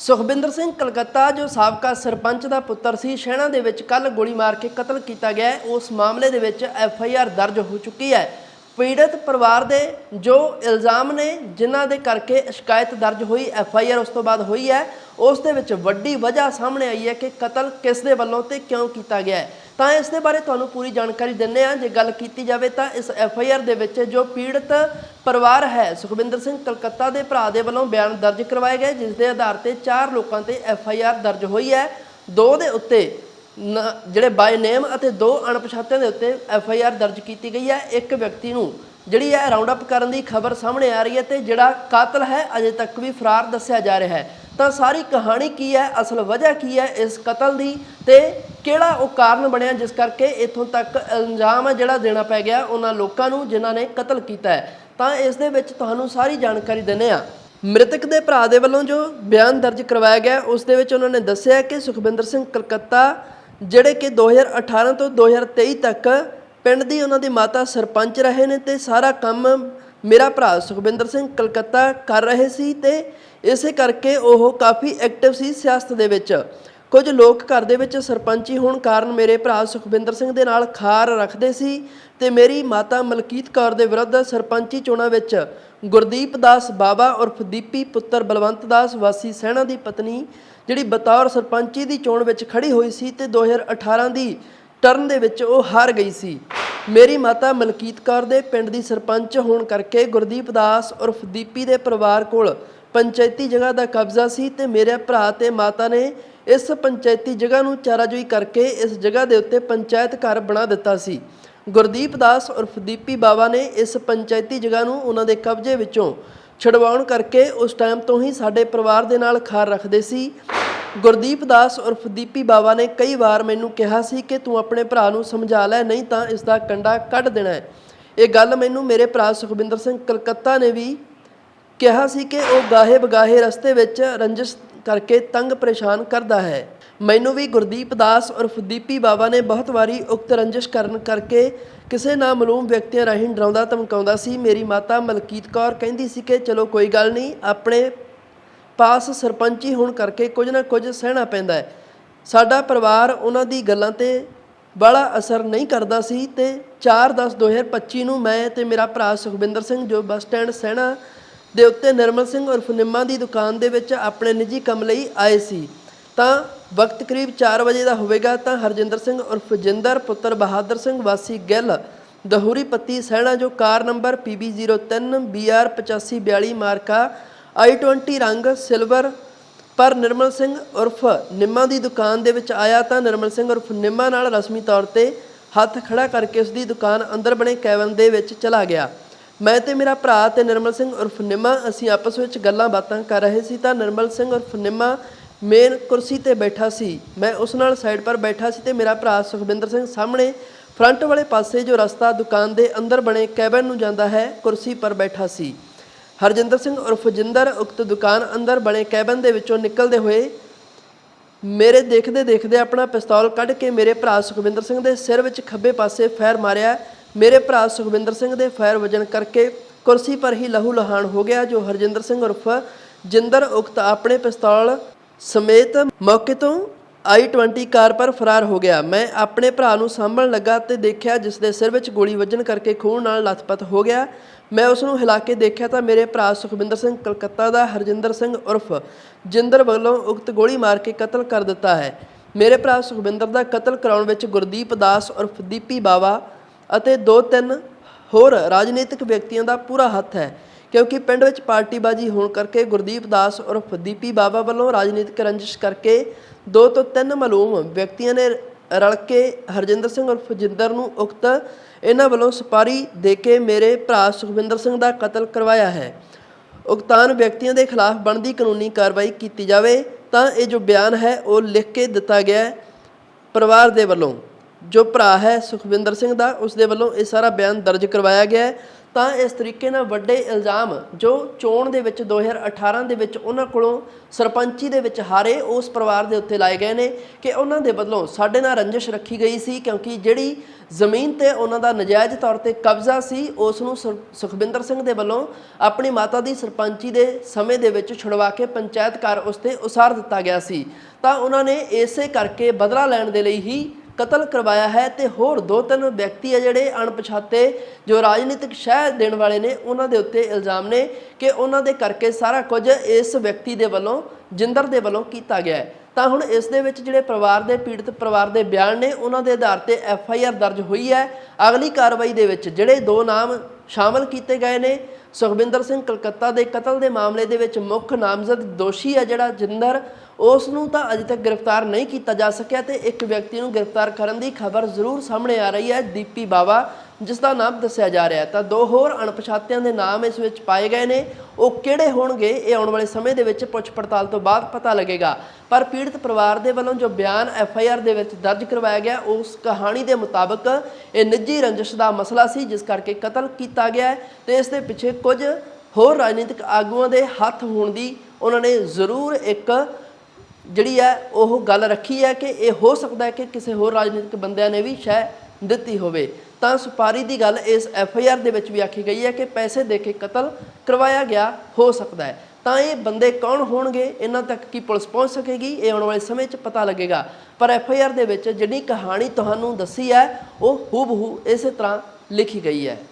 ਸੁਖਬਿੰਦਰ ਸਿੰਘ ਕਲਕੱਤਾ, ਜੋ ਸਾਬਕਾ ਸਰਪੰਚ ਦਾ ਪੁੱਤਰ ਸੀ, ਸ਼ਹਿਣਾ ਦੇ ਵਿੱਚ ਕੱਲ ਗੋਲੀ ਮਾਰ ਕੇ ਕਤਲ ਕੀਤਾ ਗਿਆ ਉਸ ਮਾਮਲੇ ਦੇ ਵਿੱਚ ਐਫ ਆਈ ਆਰ ਦਰਜ ਹੋ ਚੁੱਕੀ ਹੈ। ਪੀੜਤ ਪਰਿਵਾਰ ਦੇ ਜੋ ਇਲਜ਼ਾਮ ਨੇ, ਜਿਨ੍ਹਾਂ ਦੇ ਕਰਕੇ ਸ਼ਿਕਾਇਤ ਦਰਜ ਹੋਈ, ਐਫ ਆਈ ਆਰ ਉਸ ਤੋਂ ਬਾਅਦ ਹੋਈ ਹੈ। ਉਸ ਦੇ ਵਿੱਚ ਵੱਡੀ ਵਜ੍ਹਾ ਸਾਹਮਣੇ ਆਈ ਹੈ ਕਿ ਕਤਲ ਕਿਸ ਦੇ ਵੱਲੋਂ ਤੇ ਕਿਉਂ ਕੀਤਾ ਗਿਆ ਹੈ। ਤਾਂ ਇਸ ਦੇ ਬਾਰੇ ਤੁਹਾਨੂੰ ਪੂਰੀ ਜਾਣਕਾਰੀ ਦਿੰਨੇ ਆ ਜੇ ਗੱਲ ਕੀਤੀ ਜਾਵੇ ਤਾਂ ਇਸ ਐਫ ਆਈ ਆਰ ਦੇ ਵਿੱਚ ਜੋ ਪੀੜਤ ਪਰਿਵਾਰ ਹੈ, ਸੁਖਵਿੰਦਰ ਸਿੰਘ ਕਲਕੱਤਾ ਦੇ ਭਰਾ ਦੇ ਵੱਲੋਂ ਬਿਆਨ ਦਰਜ ਕਰਵਾਏ ਗਏ, ਜਿਸ ਦੇ ਆਧਾਰ ਤੇ ਚਾਰ ਲੋਕਾਂ ਤੇ ਐਫ ਆਈ ਆਰ ਦਰਜ ਹੋਈ ਹੈ। ਦੋ ਦੇ ਉੱਤੇ ਨ- ਜਿਹੜੇ ਬਾਈ ਨੇਮ ਅਤੇ ਦੋ ਅਣਪਛਾਤਿਆਂ ਦੇ ਉੱਤੇ ਐਫ ਆਈ ਆਰ ਦਰਜ ਕੀਤੀ ਗਈ ਹੈ। ਇੱਕ ਵਿਅਕਤੀ ਨੂੰ ਜਿਹੜੀ ਹੈ ਰਾਉਂਡ ਅਪ ਕਰਨ ਦੀ ਖਬਰ ਸਾਹਮਣੇ ਆ ਰਹੀ ਹੈ ਤੇ ਜਿਹੜਾ ਕਾਤਲ ਹੈ, ਅਜੇ ਤੱਕ ਵੀ ਫਰਾਰ ਦੱਸਿਆ ਜਾ ਰਿਹਾ ਹੈ। ਤਾਂ ਸਾਰੀ ਕਹਾਣੀ ਕੀ ਹੈ, ਅਸਲ ਵਜ੍ਹਾ ਕੀ ਹੈ ਇਸ ਕਤਲ ਦੀ ਤੇ ਕਿਹੜਾ ਉਹ ਕਾਰਨ ਬਣਿਆ ਜਿਸ ਕਰਕੇ ਇਥੋਂ ਤੱਕ ਇਲਜ਼ਾਮ ਹੈ ਜਿਹੜਾ ਦੇਣਾ ਪੈ ਗਿਆ ਉਹਨਾਂ ਲੋਕਾਂ ਨੂੰ ਜਿਨ੍ਹਾਂ ਨੇ ਕਤਲ ਕੀਤਾ ਹੈ। ਤਾਂ ਇਸ ਦੇ ਵਿੱਚ ਤੁਹਾਨੂੰ ਸਾਰੀ ਜਾਣਕਾਰੀ ਦਿੰਨੇ ਆ ਮ੍ਰਿਤਕ ਦੇ ਭਰਾ ਦੇ ਵੱਲੋਂ ਜੋ ਬਿਆਨ ਦਰਜ ਕਰਵਾਇਆ ਗਿਆ, ਉਸ ਦੇ ਵਿੱਚ ਉਹਨਾਂ ਨੇ ਦੱਸਿਆ ਕਿ ਸੁਖਵਿੰਦਰ ਸਿੰਘ ਕਲਕੱਤਾ, ਜਿਹੜੇ ਕਿ 2018 ਤੋਂ 2023 ਤੱਕ ਪਿੰਡ ਦੀ ਉਹਨਾਂ ਦੀ ਮਾਤਾ ਸਰਪੰਚ ਰਹੇ ਨੇ ਤੇ ਸਾਰਾ ਕੰਮ ਮੇਰਾ ਭਰਾ ਸੁਖਵਿੰਦਰ ਸਿੰਘ ਕਲਕੱਤਾ ਕਰ ਰਹੇ ਸੀ ਤੇ ਇਸੇ ਕਰਕੇ ਉਹ ਕਾਫੀ ਐਕਟਿਵ ਸੀ ਸਿਆਸਤ ਦੇ ਵਿੱਚ। ਕੁਝ ਲੋਕ ਘਰ ਦੇ ਵਿੱਚ ਸਰਪੰਚੀ ਹੋਣ ਕਾਰਨ ਮੇਰੇ ਭਰਾ ਸੁਖਵਿੰਦਰ ਸਿੰਘ ਦੇ ਨਾਲ ਖਾਰ ਰੱਖਦੇ ਸੀ ਤੇ ਮੇਰੀ ਮਾਤਾ ਮਲਕੀਤ ਕੌਰ ਦੇ ਵਿਰੁੱਧ ਸਰਪੰਚੀ ਚੋਣਾਂ ਵਿੱਚ ਗੁਰਦੀਪ ਦਾਸ ਬਾਬਾ ਉਰਫ ਦੀਪੀ ਪੁੱਤਰ ਬਲਵੰਤ ਦਾਸ ਵਾਸੀ ਸੈਣਾ ਦੀ ਪਤਨੀ ਜਿਹੜੀ ਬਤੌਰ ਸਰਪੰਚੀ ਦੀ ਚੋਣ ਵਿੱਚ ਖੜੀ ਹੋਈ ਸੀ ਤੇ 2018 ਦੀ ਟਰਨ ਦੇ ਵਿੱਚ ਉਹ ਹਾਰ ਗਈ ਸੀ। ਮੇਰੀ ਮਾਤਾ ਮਲਕੀਤ ਕੌਰ ਦੇ ਪਿੰਡ ਦੀ ਸਰਪੰਚ ਹੋਣ ਕਰਕੇ ਗੁਰਦੀਪ ਦਾਸ ਉਰਫ ਦੀਪੀ ਦੇ ਪਰਿਵਾਰ ਕੋਲ ਪੰਚਾਇਤੀ ਜਗ੍ਹਾ ਦਾ ਕਬਜ਼ਾ ਸੀ ਤੇ ਮੇਰੇ ਭਰਾ ਤੇ ਮਾਤਾ ਨੇ ਇਸ ਪੰਚਾਇਤੀ ਜਗ੍ਹਾ ਨੂੰ ਚਾਰਾਜੋਈ ਕਰਕੇ ਇਸ ਜਗ੍ਹਾ ਦੇ ਉੱਤੇ ਪੰਚਾਇਤ ਘਰ ਬਣਾ ਦਿੱਤਾ ਸੀ। ਗੁਰਦੀਪ ਦਾਸ ਉਰਫ ਦੀਪੀ ਬਾਬਾ ਨੇ ਇਸ ਪੰਚਾਇਤੀ ਜਗ੍ਹਾ ਨੂੰ ਉਹਨਾਂ ਦੇ ਕਬਜ਼ੇ ਵਿੱਚੋਂ ਛਡਵਾਉਣ ਕਰਕੇ ਉਸ ਟਾਈਮ ਤੋਂ ਹੀ ਸਾਡੇ ਪਰਿਵਾਰ ਦੇ ਨਾਲ ਖਾਰ ਰੱਖਦੇ ਸੀ। ਗੁਰਦੀਪ ਦਾਸ ਉਰਫ ਦੀਪੀ ਬਾਵਾ ਨੇ ਕਈ ਵਾਰ ਮੈਨੂੰ ਕਿਹਾ ਸੀ ਕਿ ਤੂੰ ਆਪਣੇ ਭਰਾ ਨੂੰ ਸਮਝਾ ਲੈ, ਨਹੀਂ ਤਾਂ ਇਸ ਦਾ ਕੰਡਾ ਕੱਢ ਦੇਣਾ ਹੈ। ਇਹ ਗੱਲ ਮੈਨੂੰ ਮੇਰੇ ਭਰਾ ਸੁਖਵਿੰਦਰ ਸਿੰਘ ਕਲਕੱਤਾ ਨੇ ਵੀ ਕਿਹਾ ਸੀ ਕਿ ਉਹ ਗਾਹੇ ਬਗਾਹੇ ਰਸਤੇ ਵਿੱਚ ਰੰਜਿਸ਼ ਕਰਕੇ ਤੰਗ ਪਰੇਸ਼ਾਨ ਕਰਦਾ ਹੈ। ਮੈਨੂੰ ਵੀ ਗੁਰਦੀਪ ਦਾਸ ਉਰਫ ਦੀਪੀ ਬਾਵਾ ਨੇ ਬਹੁਤ ਵਾਰੀ ਉਕਤ ਰੰਜਿਸ਼ ਕਰਨ ਕਰਕੇ ਕਿਸੇ ਨਾ ਮਾਲੂਮ ਵਿਅਕਤੀਆਂ ਰਾਹੀਂ ਡਰਾਉਂਦਾ ਧਮਕਾਉਂਦਾ ਸੀ। ਮੇਰੀ ਮਾਤਾ ਮਲਕੀਤ ਕੌਰ ਕਹਿੰਦੀ ਸੀ ਕਿ, ਚਲੋ ਕੋਈ ਗੱਲ ਨਹੀਂ, ਆਪਣੇ ਪਾਸ ਸਰਪੰਚੀ ਹੋਣ ਕਰਕੇ ਕੁਝ ਨਾ ਕੁਝ ਸਹਿਣਾ ਪੈਂਦਾ ਹੈ। ਸਾਡਾ ਪਰਿਵਾਰ ਉਹਨਾਂ ਦੀ ਗੱਲਾਂ ਤੇ ਬੜਾ ਅਸਰ ਨਹੀਂ ਕਰਦਾ ਸੀ ਤੇ 4/10/2025 ਨੂੰ ਮੈਂ ਤੇ ਮੇਰਾ ਭਰਾ ਸੁਖਵਿੰਦਰ ਸਿੰਘ ਜੋ ਬੱਸ ਸਟੈਂਡ ਸਹਿਣਾ ਦੇ ਉੱਤੇ ਨਿਰਮਲ ਸਿੰਘ ਉਰਫ ਨਿੰਮਾ ਦੀ ਦੁਕਾਨ ਦੇ ਵਿੱਚ ਆਪਣੇ ਨਿੱਜੀ ਕੰਮ ਲਈ ਆਏ ਸੀ। ਤਾਂ ਵਕਤ ਕਰੀਬ 4 ਵਜੇ ਦਾ ਹੋਵੇਗਾ ਤਾਂ ਹਰਜਿੰਦਰ ਸਿੰਘ ਉਰਫ ਜਿੰਦਰ, ਪੁੱਤਰ ਬਹਾਦਰ ਸਿੰਘ, ਵਾਸੀ ਗਿੱਲ, ਦਹੂਰੀ ਪੱਤੀ ਸਹਿਣਾ ਜੋ car number PB03 BR 8542 ਮਾਰਕਾ i20 ਰੰਗ ਸਿਲਵਰ। ਪਰ ਨਿਰਮਲ ਸਿੰਘ ਉਰਫ ਨਿੰਮਾ ਦੀ ਦੁਕਾਨ ਦੇ ਵਿੱਚ ਆਇਆ ਤਾਂ ਨਿਰਮਲ ਸਿੰਘ ਉਰਫ ਨਿੰਮਾ ਨਾਲ ਰਸਮੀ ਤੌਰ ਤੇ ਹੱਥ ਖੜਾ ਕਰਕੇ ਉਸ ਦੀ ਦੁਕਾਨ ਅੰਦਰ ਬਣੇ ਕੈਬਨ ਦੇ ਵਿੱਚ ਚਲਾ ਗਿਆ। ਮੈਂ ਤੇ ਮੇਰਾ ਭਰਾ ਤੇ ਨਿਰਮਲ ਸਿੰਘ ਉਰਫ ਨਿੰਮਾ, ਅਸੀਂ ਆਪਸ ਵਿੱਚ ਗੱਲਾਂ ਬਾਤਾਂ ਕਰ ਰਹੇ ਸੀ ਤਾਂ ਨਿਰਮਲ ਸਿੰਘ ਉਰਫ ਨਿੰਮਾ ਮੇਨ ਕੁਰਸੀ ਤੇ ਬੈਠਾ ਸੀ। ਮੈਂ ਉਸ ਨਾਲ ਸਾਈਡ ਪਰ ਬੈਠਾ ਸੀ ਤੇ ਮੇਰਾ ਭਰਾ ਸੁਖਵਿੰਦਰ ਸਿੰਘ ਸਾਹਮਣੇ ਫਰੰਟ ਵਾਲੇ ਪਾਸੇ ਜੋ ਰਸਤਾ ਦੁਕਾਨ ਦੇ ਅੰਦਰ ਬਣੇ ਕੈਬਨ ਨੂੰ ਜਾਂਦਾ ਹੈ, ਕੁਰਸੀ ਪਰ ਬੈਠਾ ਸੀ। ਹਰਜਿੰਦਰ ਸਿੰਘ ਉਰਫ ਜਿੰਦਰ ਉਕਤ ਦੁਕਾਨ ਅੰਦਰ ਬਣੇ ਕੈਬਨ ਦੇ ਵਿੱਚੋਂ ਨਿਕਲਦੇ ਹੋਏ ਮੇਰੇ ਦੇਖਦੇ ਦੇਖਦੇ ਆਪਣਾ ਪਿਸਤੌਲ ਕੱਢ ਕੇ ਮੇਰੇ ਭਰਾ ਸੁਖਵਿੰਦਰ ਸਿੰਘ ਦੇ ਸਿਰ ਵਿੱਚ ਖੱਬੇ ਪਾਸੇ ਫਾਇਰ ਮਾਰਿਆ। ਮੇਰੇ ਭਰਾ ਸੁਖਵਿੰਦਰ ਸਿੰਘ ਦੇ ਫਾਇਰ ਵਜਣ ਕਰਕੇ ਕੁਰਸੀ ਪਰ ਹੀ ਲਹੂ ਲਹਾਨ ਹੋ ਗਿਆ, ਜੋ ਹਰਜਿੰਦਰ ਸਿੰਘ ਉਰਫ ਜਿੰਦਰ ਉਕਤ ਆਪਣੇ ਪਿਸਤੌਲ ਸਮੇਤ ਮੌਕੇ ਤੋਂ i20 ਕਾਰ ਪਰ ਫਰਾਰ ਹੋ ਗਿਆ। ਮੈਂ ਆਪਣੇ ਭਰਾ ਨੂੰ ਸਾਂਭਣ ਲੱਗਾ ਤੇ ਦੇਖਿਆ ਜਿਸ ਦੇ ਸਿਰ ਵਿੱਚ ਗੋਲੀ ਵੱਜਣ ਕਰਕੇ ਖੂਨ ਨਾਲ ਲੱਥਪੱਥ ਹੋ ਗਿਆ। ਮੈਂ ਉਸ ਨੂੰ ਹਿਲਾ ਕੇ ਦੇਖਿਆ ਤਾਂ ਮੇਰੇ ਭਰਾ ਸੁਖਵਿੰਦਰ ਸਿੰਘ ਕਲਕੱਤਾ ਦਾ ਹਰਜਿੰਦਰ ਸਿੰਘ ਉਰਫ ਜਿੰਦਰ ਵੱਲੋਂ ਉਕਤ ਗੋਲੀ ਮਾਰ ਕੇ ਕਤਲ ਕਰ ਦਿੱਤਾ ਹੈ। ਮੇਰੇ ਭਰਾ ਸੁਖਵਿੰਦਰ ਦਾ ਕਤਲ ਕਰਾਉਣ ਵਿੱਚ ਗੁਰਦੀਪ ਦਾਸ ਉਰਫ ਦੀਪੀ ਬਾਵਾ ਅਤੇ ਦੋ ਤਿੰਨ ਹੋਰ ਰਾਜਨੀਤਿਕ ਵਿਅਕਤੀਆਂ ਦਾ ਪੂਰਾ ਹੱਥ ਹੈ। ਕਿਉਂਕਿ ਪਿੰਡ ਵਿੱਚ ਪਾਰਟੀਬਾਜ਼ੀ ਹੋਣ ਕਰਕੇ ਗੁਰਦੀਪ ਦਾਸ ਉਰਫ ਦੀਪੀ ਬਾਬਾ ਵੱਲੋਂ ਰਾਜਨੀਤਿਕ ਰੰਜਿਸ਼ ਕਰਕੇ ਦੋ ਤੋਂ ਤਿੰਨ ਮਾਲੂਮ ਵਿਅਕਤੀਆਂ ਨੇ ਰਲ ਕੇ ਹਰਜਿੰਦਰ ਸਿੰਘ ਉਰਫ ਜਿੰਦਰ ਨੂੰ ਉਕਤ ਇਹਨਾਂ ਵੱਲੋਂ ਸੁਪਾਰੀ ਦੇ ਕੇ ਮੇਰੇ ਭਰਾ ਸੁਖਵਿੰਦਰ ਸਿੰਘ ਦਾ ਕਤਲ ਕਰਵਾਇਆ ਹੈ। ਉਕਤਾਨ ਵਿਅਕਤੀਆਂ ਦੇ ਖਿਲਾਫ ਬਣਦੀ ਕਾਨੂੰਨੀ ਕਾਰਵਾਈ ਕੀਤੀ ਜਾਵੇ ਤਾਂ ਇਹ ਜੋ ਬਿਆਨ ਹੈ ਉਹ ਲਿਖ ਕੇ ਦਿੱਤਾ ਗਿਆ ਪਰਿਵਾਰ ਦੇ ਵੱਲੋਂ। ਜੋ ਭਰਾ ਹੈ ਸੁਖਵਿੰਦਰ ਸਿੰਘ ਦਾ ਉਸ ਦੇ ਵੱਲੋਂ ਇਹ ਸਾਰਾ ਬਿਆਨ ਦਰਜ ਕਰਵਾਇਆ ਗਿਆ ਹੈ। ਤਾਂ ਇਸ ਤਰੀਕੇ ਨਾਲ ਵੱਡੇ ਇਲਜ਼ਾਮ ਜੋ ਚੋਣ ਦੇ ਵਿੱਚ 2018 ਦੇ ਵਿੱਚ ਉਹਨਾਂ ਕੋਲੋਂ ਸਰਪੰਚੀ ਦੇ ਵਿੱਚ ਹਾਰੇ, ਉਸ ਪਰਿਵਾਰ ਦੇ ਉੱਤੇ ਲਾਏ ਗਏ ਨੇ ਕਿ ਉਹਨਾਂ ਦੇ ਵੱਲੋਂ ਸਾਡੇ ਨਾਲ ਰੰਜਿਸ਼ ਰੱਖੀ ਗਈ ਸੀ ਕਿਉਂਕਿ ਜਿਹੜੀ ਜ਼ਮੀਨ ਤੇ ਉਹਨਾਂ ਦਾ ਨਜਾਇਜ਼ ਤੌਰ ਤੇ ਕਬਜ਼ਾ ਸੀ, ਉਸ ਨੂੰ ਸੁਰ- ਸੁਖਬਿੰਦਰ ਸਿੰਘ ਦੇ ਵੱਲੋਂ ਆਪਣੀ ਮਾਤਾ ਦੀ ਸਰਪੰਚੀ ਦੇ ਸਮੇਂ ਦੇ ਵਿੱਚ ਛੁਡਵਾ ਕੇ ਪੰਚਾਇਤ ਘਰ ਉਸ ਤੇ ਉਸਾਰ ਦਿੱਤਾ ਗਿਆ ਸੀ। ਤਾਂ ਉਹਨਾਂ ਨੇ ਇਸੇ ਕਰਕੇ ਬਦਲਾ ਲੈਣ ਦੇ ਲਈ ਹੀ ਕਤਲ ਕਰਵਾਇਆ ਹੈ ਤੇ ਹੋਰ ਦੋ ਤਿੰਨ ਵਿਅਕਤੀ ਆ ਜਿਹੜੇ ਅਣਪਛਾਤੇ ਜੋ ਰਾਜਨੀਤਿਕ ਸ਼ਹਿ ਦੇਣ ਵਾਲੇ ਨੇ, ਉਹਨਾਂ ਦੇ ਉੱਤੇ ਇਲਜ਼ਾਮ ਨੇ ਕਿ ਉਹਨਾਂ ਦੇ ਕਰਕੇ ਸਾਰਾ ਕੁਝ ਇਸ ਵਿਅਕਤੀ ਦੇ ਵੱਲੋਂ, ਜਿੰਦਰ ਦੇ ਵੱਲੋਂ ਕੀਤਾ ਗਿਆ ਹੈ। ਤਾਂ ਹੁਣ ਇਸ ਦੇ ਵਿੱਚ ਜਿਹੜੇ ਪਰਿਵਾਰ ਦੇ ਪੀੜਤ ਪਰਿਵਾਰ ਦੇ ਬਿਆਨ ਨੇ, ਉਹਨਾਂ ਦੇ ਆਧਾਰ ਤੇ ਐਫ ਆਈ ਆਰ ਦਰਜ ਹੋਈ ਹੈ। ਅਗਲੀ ਕਾਰਵਾਈ ਦੇ ਵਿੱਚ ਜਿਹੜੇ ਦੋ ਨਾਮ ਸ਼ਾਮਲ ਕੀਤੇ ਗਏ ਨੇ, ਸੁਖਵਿੰਦਰ ਸਿੰਘ ਕਲਕੱਤਾ ਦੇ ਕਤਲ ਦੇ ਮਾਮਲੇ ਦੇ ਵਿੱਚ ਮੁੱਖ ਨਾਮਜ਼ਦ ਦੋਸ਼ੀ ਹੈ ਜਿਹੜਾ ਜਿੰਦਰ ਉਸ ਨੂੰ ਤਾਂ ਅਜੇ ਤੱਕ ਗ੍ਰਿਫਤਾਰ ਨਹੀਂ ਕੀਤਾ ਜਾ ਸਕਿਆ ਤੇ ਇੱਕ ਵਿਅਕਤੀ ਨੂੰ ਗ੍ਰਿਫਤਾਰ ਕਰਨ ਦੀ ਖਬਰ ਜ਼ਰੂਰ ਸਾਹਮਣੇ ਆ ਰਹੀ ਹੈ, ਦੀਪੀ ਬਾਵਾ, ਜਿਸ ਦਾ ਨਾਮ ਦੱਸਿਆ ਜਾ ਰਿਹਾ ਹੈ। ਤਾਂ ਦੋ ਹੋਰ ਅਣਪਛਾਤਿਆਂ ਦੇ ਨਾਮ ਇਸ ਵਿੱਚ ਪਾਏ ਗਏ ਨੇ। ਉਹ ਕਿਹੜੇ ਹੋਣਗੇ, ਇਹ ਆਉਣ ਵਾਲੇ ਸਮੇਂ ਦੇ ਵਿੱਚ ਪੁੱਛ ਪੜਤਾਲ ਤੋਂ ਬਾਅਦ ਪਤਾ ਲੱਗੇਗਾ। ਪਰ ਪੀੜਤ ਪਰਿਵਾਰ ਦੇ ਵੱਲੋਂ ਜੋ ਬਿਆਨ ਐਫ ਆਈ ਆਰ ਦੇ ਵਿੱਚ ਦਰਜ ਕਰਵਾਇਆ ਗਿਆ, ਉਸ ਕਹਾਣੀ ਦੇ ਮੁਤਾਬਕ ਇਹ ਨਿੱਜੀ ਰੰਜਿਸ਼ ਦਾ ਮਸਲਾ ਸੀ, ਜਿਸ ਕਰਕੇ ਕਤਲ ਕੀਤਾ ਗਿਆ ਹੈ ਤੇ ਇਸ ਦੇ ਪਿੱਛੇ ਕੁਝ ਹੋਰ ਰਾਜਨੀਤਿਕ ਆਗੂਆਂ ਦੇ ਹੱਥ ਹੋਣ ਦੀ ਉਹਨਾਂ ਨੇ ਜ਼ਰੂਰ ਇੱਕ ਜਿਹੜੀ ਹੈ, ਉਹ ਗੱਲ ਰੱਖੀ ਹੈ ਕਿ ਇਹ ਹੋ ਸਕਦਾ ਹੈ ਕਿ ਕਿਸੇ ਹੋਰ ਰਾਜਨੀਤਿਕ ਬੰਦਿਆਂ ਨੇ ਵੀ ਸ਼ਹਿ ਦਿੱਤੀ ਹੋਵੇ। ਤਾਂ ਸੁਪਾਰੀ ਦੀ ਗੱਲ ਇਸ ਐਫ ਆਈ ਆਰ ਦੇ ਵਿੱਚ ਵੀ ਆਖੀ ਗਈ ਹੈ ਕਿ ਪੈਸੇ ਦੇ ਕੇ ਕਤਲ ਕਰਵਾਇਆ ਗਿਆ, ਹੋ ਸਕਦਾ ਹੈ। ਤਾਂ ਇਹ ਬੰਦੇ ਕੌਣ ਹੋਣਗੇ, ਇਹਨਾਂ ਤੱਕ ਕੀ ਪੁਲਿਸ ਪਹੁੰਚ ਸਕੇਗੀ, ਇਹ ਆਉਣ ਵਾਲੇ ਸਮੇਂ 'ਚ ਪਤਾ ਲੱਗੇਗਾ। ਪਰ ਐਫ ਆਈ ਆਰ ਦੇ ਵਿੱਚ ਜਿਹੜੀ ਕਹਾਣੀ ਤੁਹਾਨੂੰ ਦੱਸੀ ਹੈ, ਉਹ ਹੂਬਹੂ ਇਸੇ ਤਰ੍ਹਾਂ ਲਿਖੀ ਗਈ ਹੈ।